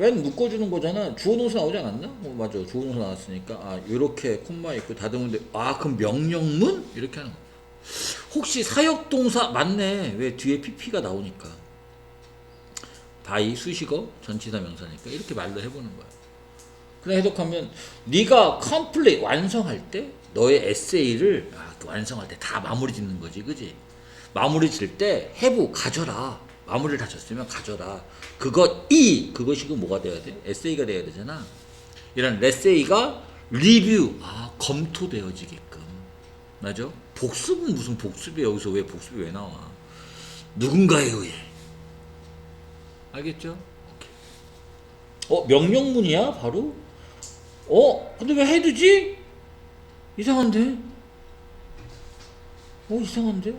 when 묶어주는 거잖아. 주어 동사 나오지 않았나? 어, 맞아. 주어 동사 나왔으니까. 아, 요렇게 콤마 있고 돼. 아, 그럼 명령문? 이렇게 하는 거. 혹시 사역 동사 맞네. 왜 뒤에 pp가 나오니까. 바이 수식어 전치사 명사니까 이렇게 말로 해보는 거야. 그래 해석하면 네가 컴플릿 완성할 때 너의 에세이를 아, 그 완성할 때 다 마무리 짓는 거지, 그지? 마무리 질 때 해부 가져라. 마무리를 다 졌으면 가져라. 그것 이 그것이 그 뭐가 돼야 돼? 에세이가 돼야 되잖아. 이런 레세이가 리뷰 아 검토되어지게끔 맞아? 복습은 무슨 복습이 여기서 왜 복습이 왜 나와? 누군가에 의해 알겠죠? 오케이. 어 명령문이야 바로? 어 근데 왜 해두지? 이상한데? 어 이상한데?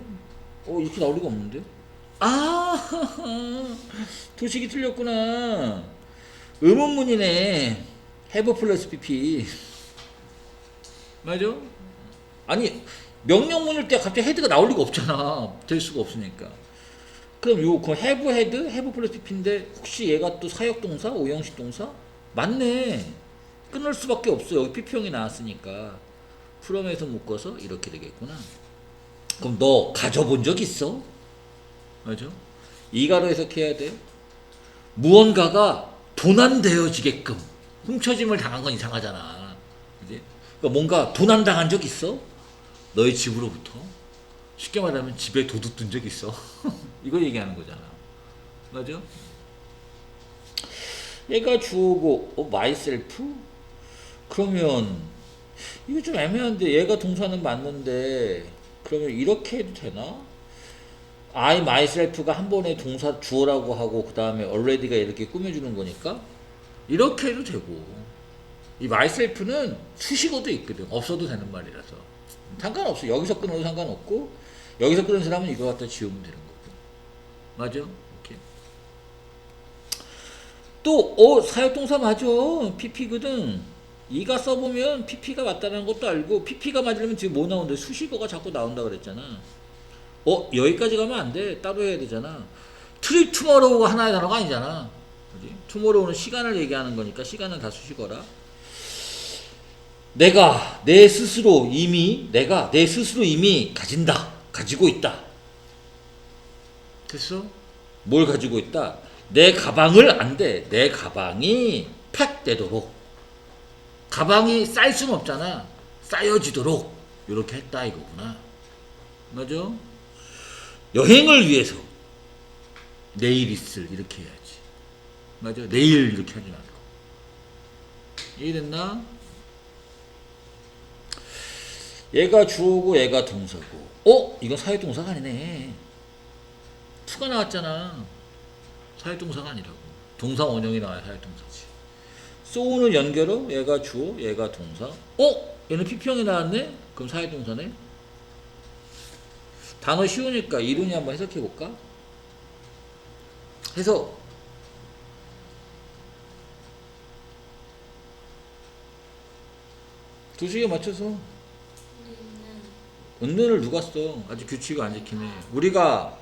어 이렇게 나올 리가 없는데? 아 도식이 틀렸구나. 의문문이네. have 플러스 pp. 맞아? 아니 명령문일 때 갑자기 헤드가 나올 리가 없잖아. 될 수가 없으니까. 그럼 요 그 have 헤드 have 플러스 pp인데 혹시 얘가 또 사역 동사 오형식 동사 맞네. 끊을 수밖에 없어. 여기 pp형이 나왔으니까. from에서 묶어서 이렇게 되겠구나. 그럼 너 가져본 적 있어? 맞아? 이가로 해석해야 돼. 무언가가 도난되어지게끔 훔쳐짐을 당한 건 이상하잖아. 그지? 그러니까 뭔가 도난당한 적 있어? 너의 집으로부터? 쉽게 말하면 집에 도둑 든적 있어? 이거 얘기하는 거잖아. 맞아? 얘가 주어고 어, myself? 그러면 이거 좀 애매한데 얘가 동사는 맞는데 그러면 이렇게 해도 되나? I myself가 한 번에 동사 주어라고 하고 그 다음에 already가 이렇게 꾸며주는 거니까 이렇게 해도 되고 이 myself는 수식어도 있거든 없어도 되는 말이라서 상관없어 여기서 끊어도 상관없고 여기서 끊은 사람은 이거 갖다 지우면 되는 거고 맞아? 오케이. 또, 어, 사역동사 맞아. PP거든. 이가 써보면 PP가 맞다는 것도 알고, PP가 맞으려면 지금 뭐 나오는데 수식어가 자꾸 나온다 그랬잖아. 어, 여기까지 가면 안 돼. 따로 해야 되잖아. 트립 투머로우가 하나의 단어가 아니잖아. 그지? 투머로우는 시간을 얘기하는 거니까 시간은 다 수식어라. 내가 내 스스로 이미, 내가 내 스스로 이미 가진다. 가지고 있다. 됐어? 뭘 가지고 있다? 내 가방을 안 돼. 내 가방이 팩 되도록. 가방이 쌓일 수는 없잖아. 쌓여지도록. 이렇게 했다 이거구나. 맞아? 여행을 위해서 내일 있을 이렇게 해야지. 맞아? 내일 이렇게 하지 말고. 이해됐나? 얘가 주어고 얘가 동사고. 어? 이건 사회동사가 아니네. 투가 나왔잖아. 사회동사가 아니라고. 동사 원형이 나와야 사회동사지. 쏘는 연결어 얘가 주어 얘가 동사. 어? 얘는 PP형이 나왔네? 그럼 사회동사네? 단어 쉬우니까 이론이 한번 해석해 볼까? 해석. 두 시에 맞춰서 우리는 은근을 누가 써? 아직 규칙이 안 지키네. 우리가.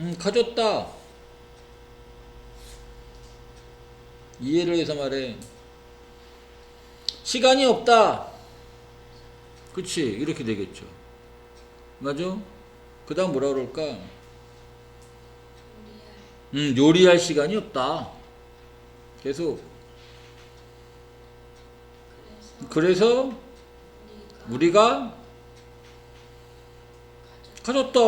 음, 가졌다. 이해를 해서 말해. 시간이 없다. 그치, 이렇게 되겠죠. 맞아? 그 다음 뭐라 그럴까? 음, 요리할 시간이 없다. 계속. 그래서 우리가 가졌다.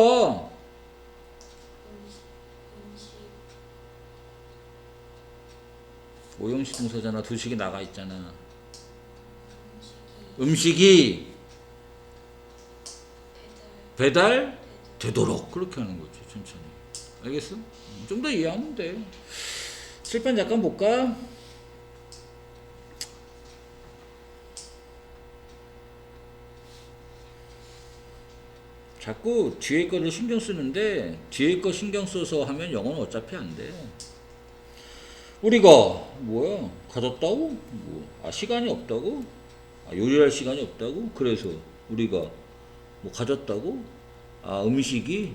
오형식 동사잖아. 두식이 나가 있잖아. 음식이 배달 되도록 그렇게 하는 거지 천천히 알겠어? 좀 더 이해하면 돼 칠판 잠깐 볼까? 자꾸 뒤에 거를 신경 쓰는데 뒤에 거 신경 써서 하면 영어는 어차피 안 돼. 우리가 뭐야 가졌다고? 뭐, 아 시간이 없다고? 아, 요리할 시간이 없다고? 그래서 우리가 뭐 가졌다고? 아 음식이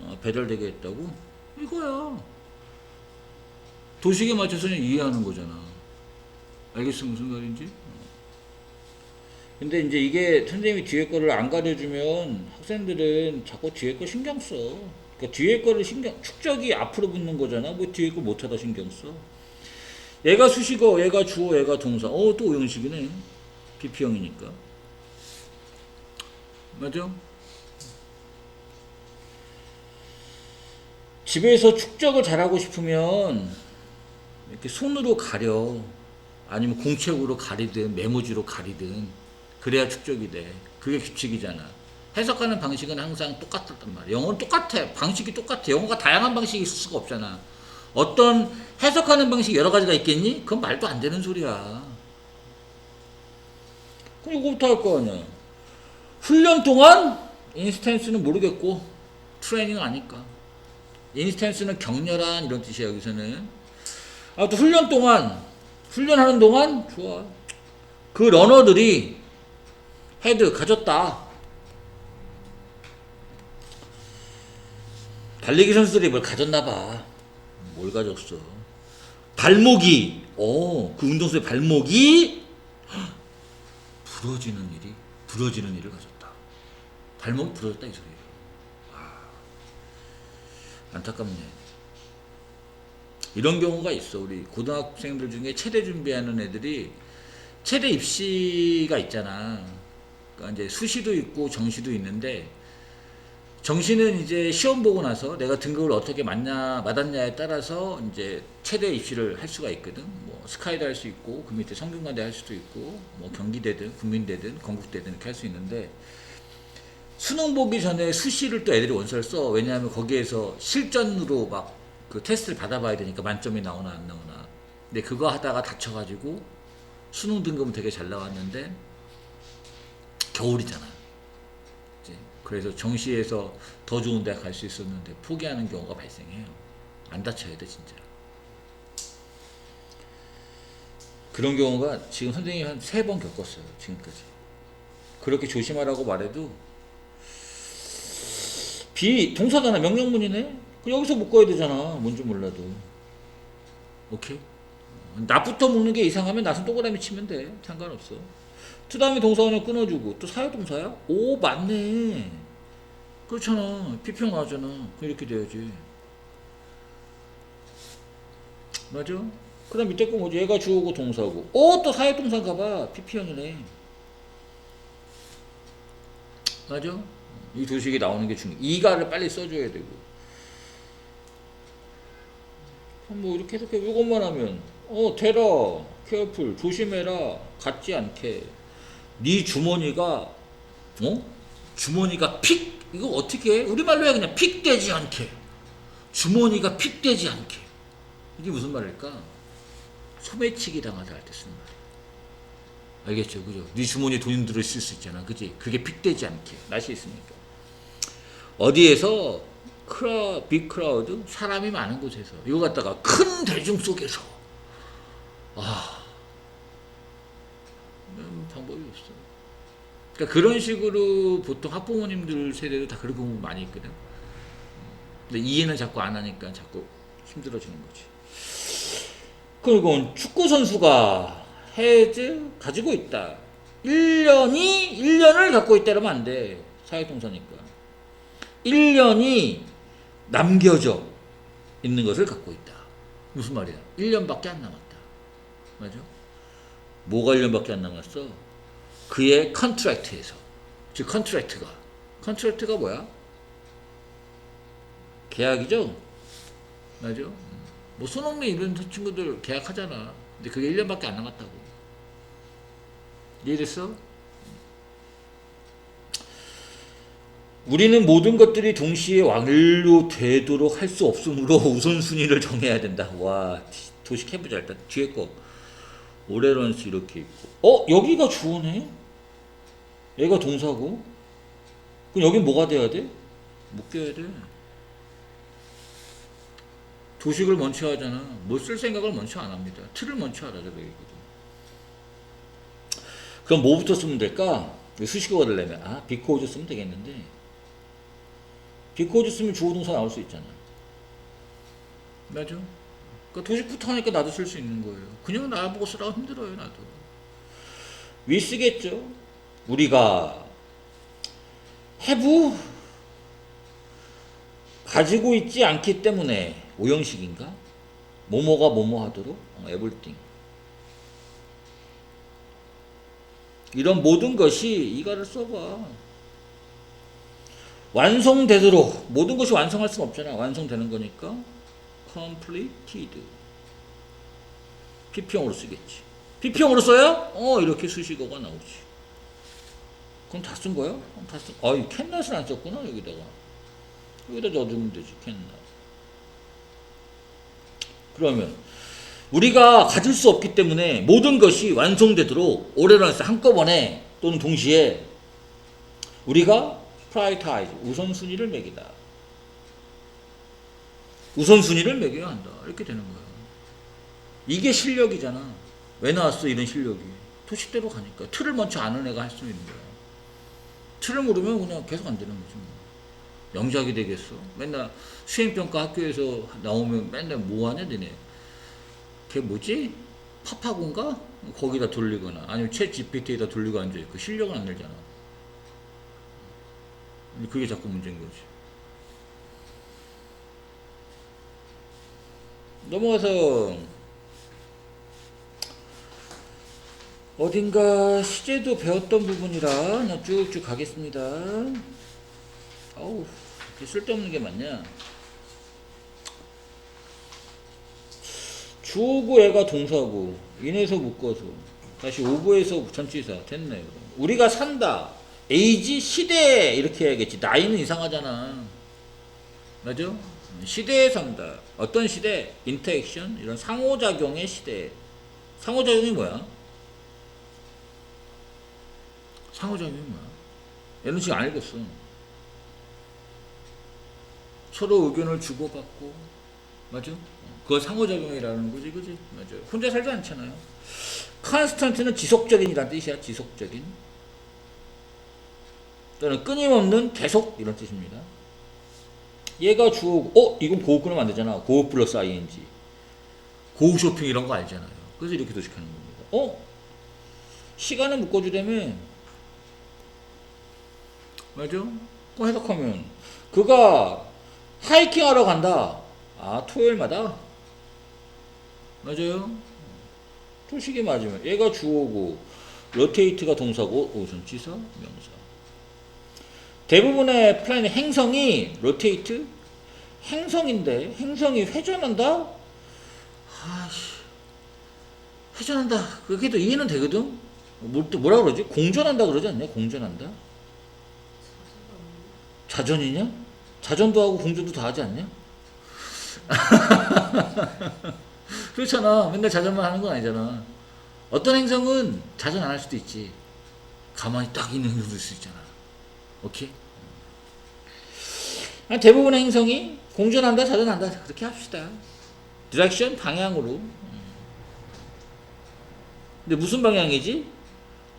어, 배달되게 했다고? 이거야. 도식에 맞춰서 그냥 이해하는 거잖아. 알겠어 무슨 말인지? 근데 이제 이게 선생님이 뒤에 거를 안 가려주면 학생들은 자꾸 뒤에 거 신경 써. 그러니까 뒤에 거를 신경 축적이 앞으로 붙는 거잖아. 뭐 뒤에 거 못하다 신경 써. 얘가 수식어, 얘가 주어, 얘가 동사. 어, 또 오형식이네. 비피형이니까. 맞아? 집에서 축적을 잘하고 싶으면 이렇게 손으로 가려. 아니면 공책으로 가리든 메모지로 가리든 그래야 축적이 돼. 그게 규칙이잖아. 해석하는 방식은 항상 똑같단 말이야. 영어는 똑같아. 방식이 똑같아. 영어가 다양한 방식이 있을 수가 없잖아. 어떤 해석하는 방식이 여러 가지가 있겠니? 그건 말도 안 되는 소리야. 그럼 이거부터 할 거 아니야. 훈련 동안 인스턴스는 모르겠고 트레이닝은 아니까. 인스턴스는 격렬한 이런 뜻이야 여기서는. 아또 훈련 동안 훈련하는 동안 좋아. 그 러너들이 헤드 가졌다. 달리기 선수들이 뭘 가졌나 봐. 뭘 가졌어? 발목이, 어, 그 운동선수의 발목이 헉, 부러지는 일이, 부러지는 일을 가졌다. 발목이 부러졌다 이 소리예요. 아, 안타깝네. 이런 경우가 있어. 우리 고등학생들 중에 체대 준비하는 애들이 체대 입시가 있잖아. 그러니까 이제 수시도 있고 정시도 있는데 정시는 이제 시험 보고 나서 내가 등급을 어떻게 맞냐 맞았냐에 따라서 이제 최대 입시를 할 수가 있거든. 뭐 스카이도 할 수 있고 그 밑에 성균관대 할 수도 있고 뭐 경기대든 국민대든 건국대든 이렇게 할 수 있는데 수능 보기 전에 수시를 또 애들이 원서를 써. 왜냐하면 거기에서 실전으로 막 그 테스트를 받아봐야 되니까 만점이 나오나 안 나오나. 근데 그거 하다가 다쳐가지고 수능 등급은 되게 잘 나왔는데 겨울이잖아. 이제 그래서 정시에서 더 좋은 대학 갈수 있었는데 포기하는 경우가 발생해요. 안 다쳐야 돼 진짜. 그런 경우가 지금 선생님이 한 세 번 겪었어요 지금까지. 그렇게 조심하라고 말해도 비 동사잖아 명령문이네. 그 여기서 묶어야 되잖아 뭔지 몰라도. 오케이. 나부터 묶는 게 이상하면 나선 동그라미 치면 돼 상관없어. 그 다음에 동사원을 끊어주고 또 사회동사야? 오 맞네 그렇잖아 피평 나왔잖아 그럼 이렇게 돼야지 맞아? 그 다음 밑에 거 뭐지? 얘가 주어고 동사고 어또 사회동사인가 봐 PP형이네 맞아? 이 도식이 나오는 게 중요해 이가를 빨리 써줘야 되고. 그럼 뭐 이렇게 해석해 이것만 하면 어 대라. 케어풀 조심해라. 갖지 않게. 네 주머니가 어? 주머니가 픽 이거 어떻게 해? 우리말로 해 그냥 픽되지 않게. 주머니가 픽되지 않게. 이게 무슨 말일까? 소매치기 당하다 할 때 쓰는 말 알겠죠? 그죠? 네 주머니에 돈 들어있을 수 있잖아. 그지? 그게 픽되지 않게. 날씨 있으니까 어디에서 크라 빅 크라우드 사람이 많은 곳에서 이거 갖다가 큰 대중 속에서 아 음, 방법이 없어. 그러니까 그런 식으로 보통 학부모님들 세대도 다 그런 경우 많이 있거든. 근데 이해는 자꾸 안 하니까 자꾸 힘들어지는 거지. 그리고 축구 선수가 해즈 가지고 있다. 1년이 1년을 갖고 있다 이러면 안 돼. 사회동사니까. 1년이 남겨져 있는 것을 갖고 있다. 무슨 말이야? 1년밖에 안 남았다. 맞아? 뭐가 1년밖에 안 남았어? 그의 컨트랙트에서. 즉 컨트랙트가. 컨트랙트가 뭐야? 계약이죠? 맞아? 뭐 손흥민 이런 친구들 계약하잖아. 근데 그게 1년밖에 안 남았다고. 이해됐어? 우리는 모든 것들이 동시에 완료되도록 할 수 없으므로 우선순위를 정해야 된다. 와, 도식해보자. 일단 뒤에 거. 오레런스 이렇게 있고. 어? 여기가 주어네? 얘가 동사고. 그럼 여긴 뭐가 돼야 돼? 묶여야 돼. 도식을 먼저 하잖아. 뭐 쓸 생각을 먼저 안 합니다. 틀을 먼저 하라죠. 얘기거든. 그럼 뭐부터 쓰면 될까? 수식어가 되려면 아 비코즈 쓰면 되겠는데 비코즈 쓰면 주어 동사 나올 수 있잖아. 맞아? 그러니까 도식부터 하니까 나도 쓸 수 있는 거예요. 그냥 나보고 쓰라고 힘들어요, 나도. 위 쓰겠죠. 우리가 have 가지고 있지 않기 때문에 오형식인가? 뭐뭐가 뭐뭐 하도록 어, everything. 이런 모든 것이 이가를 써봐. 완성되도록 모든 것이 완성할 수는 없잖아. 완성되는 거니까 completed. PP형으로 쓰겠지. PP형으로 써야 어 이렇게 수식어가 나오지. 그럼 다 쓴 거야? 어, 다 쓴. 아이 캔낫을 안 썼구나 여기다가. 여기다 넣어두면 되지 캔낫. 그러면 우리가 가질 수 없기 때문에 모든 것이 완성되도록 오래런스 한꺼번에 또는 동시에 우리가 prioritize 우선순위를 매기다. 우선순위를 매겨야 한다. 이렇게 되는 거야. 이게 실력이잖아. 왜 나왔어 이런 실력이? 토식대로 가니까 틀을 먼저 아는 애가 할 수 있는 거야. 틀을 모르면 그냥 계속 안 되는 거지. 뭐. 명작이 되겠어. 맨날 수행평가 학교에서 나오면 맨날 뭐 하냐 너네. 걔 뭐지? 파파고인가? 거기다 돌리거나 아니면 챗 GPT에다 돌리고 앉아있고 실력은 안 늘잖아. 그게 자꾸 문제인 거지. 넘어가서 어딘가 시제도 배웠던 부분이라 쭉쭉 가겠습니다. 어우, 이렇게 쓸데없는 게 많냐? 주어고 애가 동사고 인해서 묶어서 다시 오브에서 전치사 됐네. 우리가 산다. 에이지 시대 이렇게 해야겠지. 나이는 이상하잖아. 맞죠? 시대에 산다. 어떤 시대? 인터액션 이런 상호작용의 시대. 상호작용이 뭐야? 상호작용이 뭐야? 얘는 지금 안 읽었어. 서로 의견을 주고받고 맞죠? 그거 상호작용이라는 거지, 그지? 맞아요. 혼자 살지 않잖아요. 컨스턴트는 지속적인이란 뜻이야, 지속적인. 또는 끊임없는 계속 이런 뜻입니다. 얘가 주어고, 어? 이건 고급 끊으면 안 되잖아. 고급 플러스 ing. 고급 쇼핑 이런 거 알잖아요. 그래서 이렇게 도식하는 겁니다. 어? 시간을 묶어주려면, 맞죠? 그 해석하면, 그가 하이킹 하러 간다. 아, 토요일마다? 맞아요. 토식이 맞으면 얘가 주어고 로테이트가 동사고 오순 치사 명사. 대부분의 플라닛 행성이 로테이트 행성인데 행성이 회전한다? 아씨 회전한다. 그게도 이해는 되거든. 뭐, 또 뭐라 그러지? 공전한다 그러지 않냐? 공전한다. 자전이냐? 자전도 하고 공전도 다 하지 않냐? 그렇잖아. 맨날 자전만 하는 건 아니잖아. 어떤 행성은 자전 안 할 수도 있지. 가만히 딱 있는 수 있잖아. 오케이? 아, 대부분의 행성이 공전한다, 자전한다. 그렇게 합시다. 디렉션 방향으로. 근데 무슨 방향이지?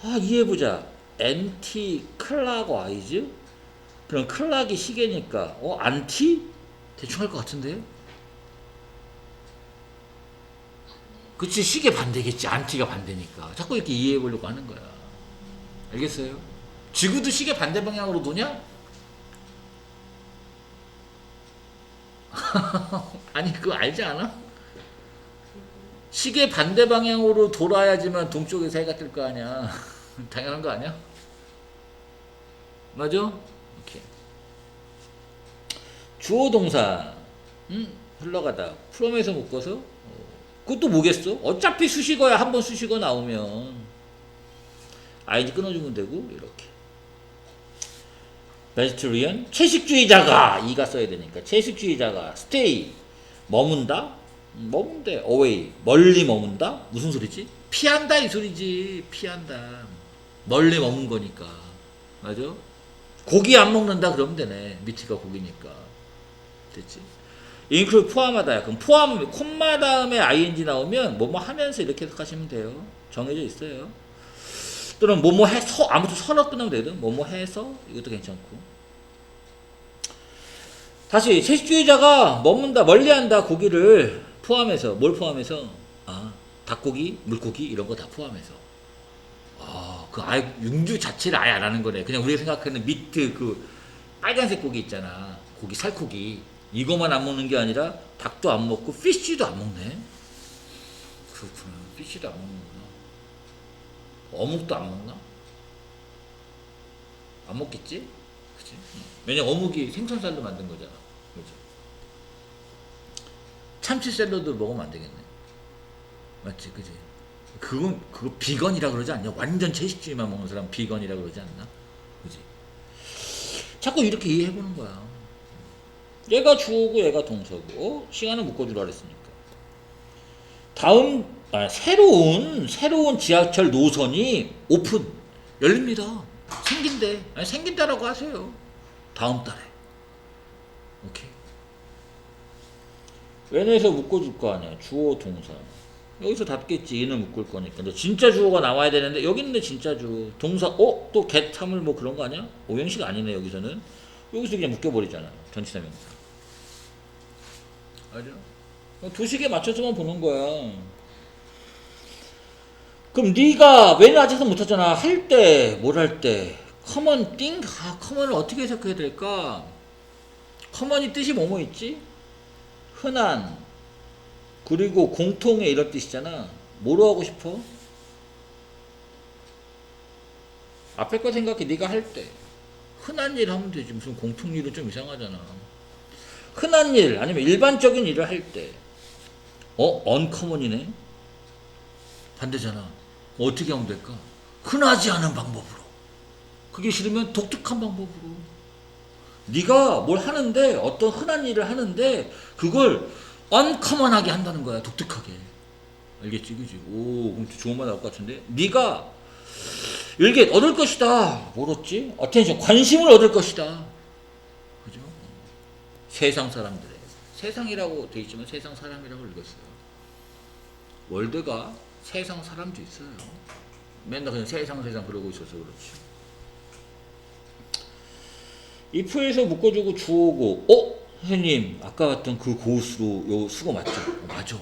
아, 이해해보자. NT 클락 와이즈? 그럼 클락이 시계니까, 어, 안티? 대충 할 것 같은데요? 그치 시계 반대겠지 안티가 반대니까 자꾸 이렇게 이해해 보려고 하는 거야 알겠어요? 지구도 시계 반대 방향으로 도냐? 아니 그거 알지 않아? 시계 반대 방향으로 돌아야지만 동쪽에서 해가 뜰 거 아니야 당연한 거 아니야? 맞아? 오케이 주어 동사 음, 흘러가다 프롬에서 묶어서 그것도 뭐겠어? 어차피 수식어야 한 번 수식어 나오면 아이디 끊어주면 되고 이렇게 베지트리언 채식주의자가 이가 써야 되니까 채식주의자가 stay 머문다 음, 머문대 away 멀리 머문다 무슨 소리지? 피한다 이 소리지 피한다 멀리 머문 거니까 맞아? 고기 안 먹는다 그러면 되네 밑이가 고기니까 됐지? include 포함하다. 그럼 포함 콤마 다음에 ing 나오면 뭐뭐 하면서 이렇게 해석하시면 돼요. 정해져 있어요. 또는 뭐뭐 해서 아무튼 서로 끝나면 되거든. 뭐뭐 해서 이것도 괜찮고. 다시 채식주의자가 머문다 멀리한다 고기를 포함해서 뭘 포함해서 아 닭고기, 물고기 이런 거 다 포함해서 아그 아예 육류 자체를 아예 안 하는 거네. 그냥 우리가 생각하는 미트 그 빨간색 고기 있잖아. 고기 살코기 이거만 안 먹는 게 아니라 닭도 안 먹고 피쉬도 안 먹네. 그렇구나. 피쉬도 안 먹는구나. 어묵도 안 먹나? 안 먹겠지? 그치? 왜냐면 어묵이 생선살로 만든 거잖아. 그죠? 참치 샐러드 먹으면 안 되겠네. 맞지, 그지? 그건 그거 비건이라 그러지 않냐? 완전 채식주의만 먹는 사람 비건이라 그러지 않나? 그지? 자꾸 이렇게 이해해 보는 거야. 얘가 주어고 얘가 동사고 시간을 묶어주라 그랬으니까. 다음 아, 새로운 새로운 지하철 노선이 오픈 열립니다. 생긴대. 아니, 생긴다라고 하세요. 다음 달에. 오케이. 웬에서 묶어줄 거 아니야. 주어 동사. 여기서 닫겠지. 얘는 묶을 거니까. 근데 진짜 주어가 나와야 되는데 여기 있는데 진짜 주어. 동사. 어? 또 개탐을 뭐 그런 거 아니야? 오형식 아니네 여기서는. 여기서 그냥 묶여버리잖아. 전치사 명사. 알죠? 두 식에 맞춰서만 보는 거야. 그럼 네가 왜는 아직도 못하잖아. 할 때, 뭘 할 때. 커먼 띵? 아, 커먼을 어떻게 해석해야 될까? 커먼이 뜻이 뭐뭐 있지? 흔한, 그리고 공통의 이런 뜻이잖아. 뭐로 하고 싶어? 앞에 거 생각해. 네가 할 때. 흔한 일 하면 되지. 무슨 공통 일은 좀 이상하잖아. 흔한 일, 아니면 일반적인 일을 할 때. 어? 언커먼이네? 반대잖아. 어떻게 하면 될까? 흔하지 않은 방법으로. 그게 싫으면 독특한 방법으로. 네가 뭘 하는데 어떤 흔한 일을 하는데 그걸 언커먼하게 한다는 거야. 독특하게. 알겠지, 그지? 오, 그럼 또 좋은 말 나올 것 같은데. 네가 이게 얻을 것이다. 뭘 얻지? 어텐션, 관심을 얻을 것이다. 그죠? 세상 사람들의 세상이라고 돼 있지만 세상 사람이라고 읽었어요. 월드가 세상 사람도 있어요. 맨날 그냥 세상 세상 그러고 있어서 그렇지. if에서 묶어주고 주어고 어? 선생님 아까 봤던 그 고수로 요 수고 맞죠? 어, 맞아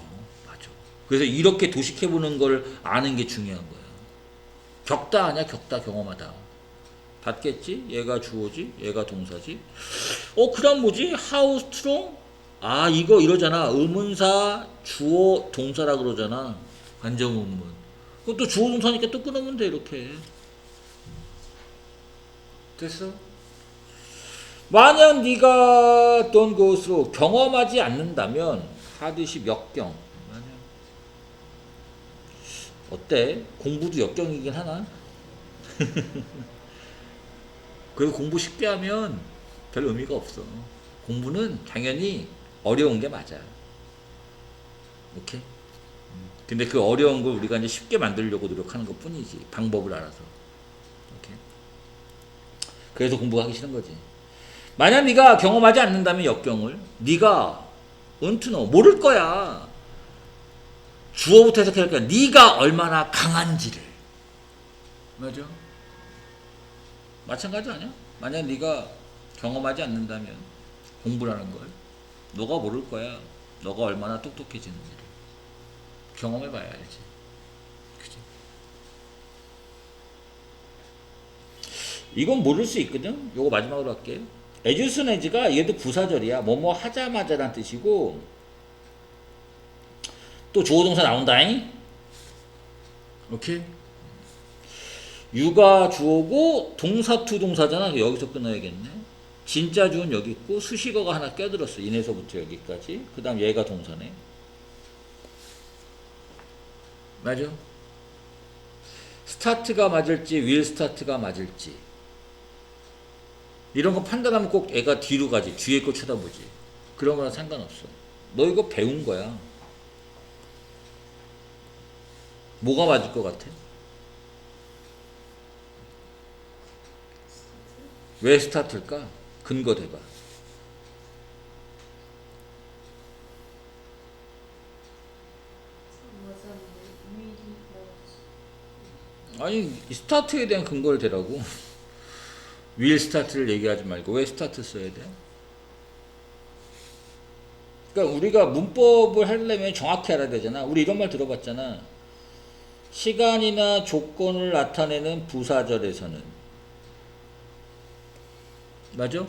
맞아. 그래서 이렇게 도식해보는 걸 아는 게 중요한 거야. 격다 아니야 격다 경험하다. 받겠지? 얘가 주어지, 얘가 동사지. 어, 그다음 뭐지? How strong? 아, 이거 이러잖아. 의문사, 주어, 동사라 그러잖아. 그럼 또 주어 동사니까 또 끊으면 돼, 이렇게. 됐어? 만약 네가 어떤 것으로 경험하지 않는다면 하듯이 역경. 만약 어때? 공부도 역경이긴 하나? 그래서 공부 쉽게 하면 별 의미가 없어. 공부는 당연히 어려운 게 맞아. 오케이? 음. 근데 그 어려운 걸 우리가 이제 쉽게 만들려고 노력하는 것 뿐이지. 방법을 알아서. 오케이? 그래서 공부하기 싫은 거지. 만약 네가 경험하지 않는다면 역경을 네가 은투너 모를 거야. 주어부터 해석해야 할 거야. 네가 얼마나 강한지를. 맞아? 마찬가지 아니야? 만약 네가 경험하지 않는다면 공부라는 걸 너가 모를 거야. 너가 얼마나 똑똑해지는지를 경험해봐야 알지. 그지? 이건 모를 수 있거든. 요거 마지막으로 할게. 에주스네즈가 얘도 부사절이야. 뭐뭐 하자마자란 뜻이고 또 주어동사 나온다잉. 오케이. 유가 주어고 동사 투 동사잖아. 여기서 끊어야겠네. 진짜 주은 여기 있고 수식어가 하나 껴들었어. 인에서부터 여기까지. 그 다음 얘가 동사네. 맞아? 스타트가 맞을지 윌 스타트가 맞을지 이런 거 판단하면 꼭 애가 뒤로 가지 뒤에 거 쳐다보지 그런 거랑 상관없어 너 이거 배운 거야 뭐가 맞을 것 같아? 왜 스타트일까? 근거 대봐. 아니 이 스타트에 대한 근거를 대라고. 윌 스타트를 얘기하지 말고 왜 스타트 써야 돼? 그러니까 우리가 문법을 하려면 정확히 알아야 되잖아. 우리 이런 말 들어봤잖아. 시간이나 조건을 나타내는 부사절에서는 맞아?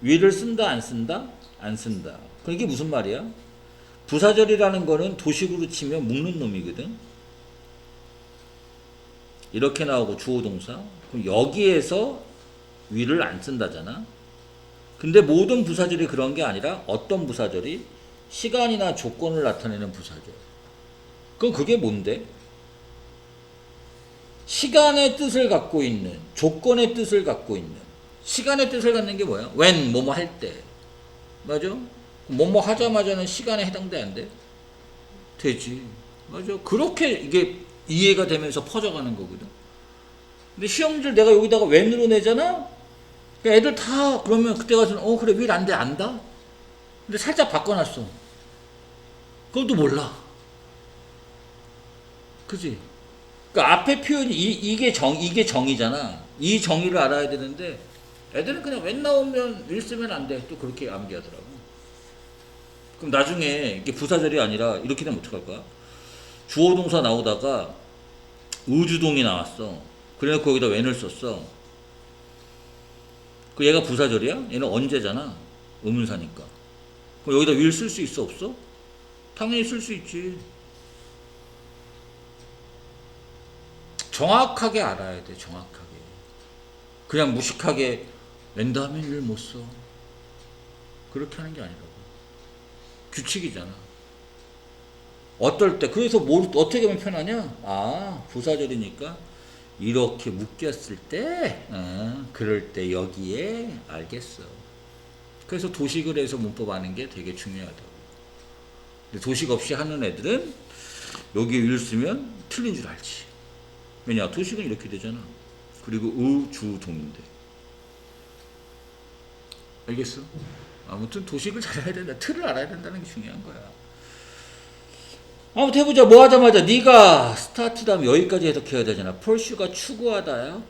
위를 쓴다 안 쓴다? 안 쓴다. 그럼 이게 무슨 말이야? 부사절이라는 거는 도식으로 치면 묶는 놈이거든. 이렇게 나오고 주어 동사. 그럼 여기에서 위를 안 쓴다잖아. 근데 모든 부사절이 그런 게 아니라 어떤 부사절이 시간이나 조건을 나타내는 부사절. 그럼 그게 뭔데? 시간의 뜻을 갖고 있는 조건의 뜻을 갖고 있는 시간의 뜻을 갖는 게 뭐야? when 뭐뭐 할 때. 맞아? 뭐뭐 하자마자는 시간에 해당돼 안 돼? 되지. 맞아. 그렇게 이게 이해가 되면서 퍼져가는 거거든. 근데 시험지를 내가 여기다가 when으로 내잖아? 그러니까 애들 다 그러면 그때 가서는 어 그래 왜안돼 안다? 근데 살짝 바꿔놨어. 그것도 몰라. 그지? 그러니까 앞에 표현이 이, 이게 정 이게 정의잖아. 이 정의를 알아야 되는데 애들은 그냥 웬 나오면 일 쓰면 안 돼. 또 그렇게 암기하더라고. 그럼 나중에 이게 부사절이 아니라 이렇게 되면 어떡할 거야? 주어 동사 나오다가 의주동이 나왔어. 그래서 거기다 웬을 썼어. 그 얘가 부사절이야? 얘는 언제잖아. 의문사니까. 그럼 여기다 will 쓸 수 있어 없어? 당연히 쓸 수 있지. 정확하게 알아야 돼. 정확하게. 그냥 무식하게 웬 다음에 will 못 써. 그렇게 하는 게 아니라고. 규칙이잖아. 어떨 때 그래서 뭘 어떻게 하면 편하냐? 아 부사절이니까 이렇게 묶였을 때, 어, 그럴 때 여기에 알겠어. 그래서 도식을 해서 문법 아는 게 되게 중요하다고. 근데 도식 없이 하는 애들은 여기에 일 쓰면 틀린 줄 알지. 왜냐 도식은 이렇게 되잖아. 그리고 의, 주, 동인데. 알겠어? 아무튼 도식을 잘 해야 된다. 틀을 알아야 된다는 게 중요한 거야. 아무튼 해보자. 뭐 하자마자 네가 스타트 다음 여기까지 해석해야 되잖아. 폴슈가 추구하다야.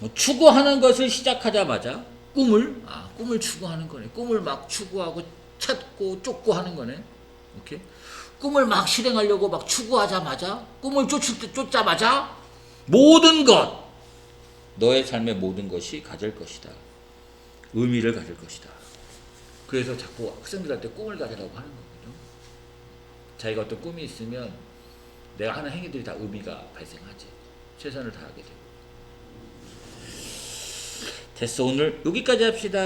어, 추구하는 것을 시작하자마자 꿈을 아 꿈을 추구하는 거네. 꿈을 막 추구하고 찾고 쫓고 하는 거네. 오케이. 꿈을 막 실행하려고 막 추구하자마자 꿈을 쫓을 때 쫓자마자 모든 것 너의 삶의 모든 것이 가질 것이다. 의미를 가질 것이다. 그래서 자꾸 학생들한테 꿈을 가지라고 하는 거거든요. 자기가 어떤 꿈이 있으면 내가 하는 행위들이 다 의미가 발생하지. 최선을 다하게 되고. 됐어 오늘 여기까지 합시다.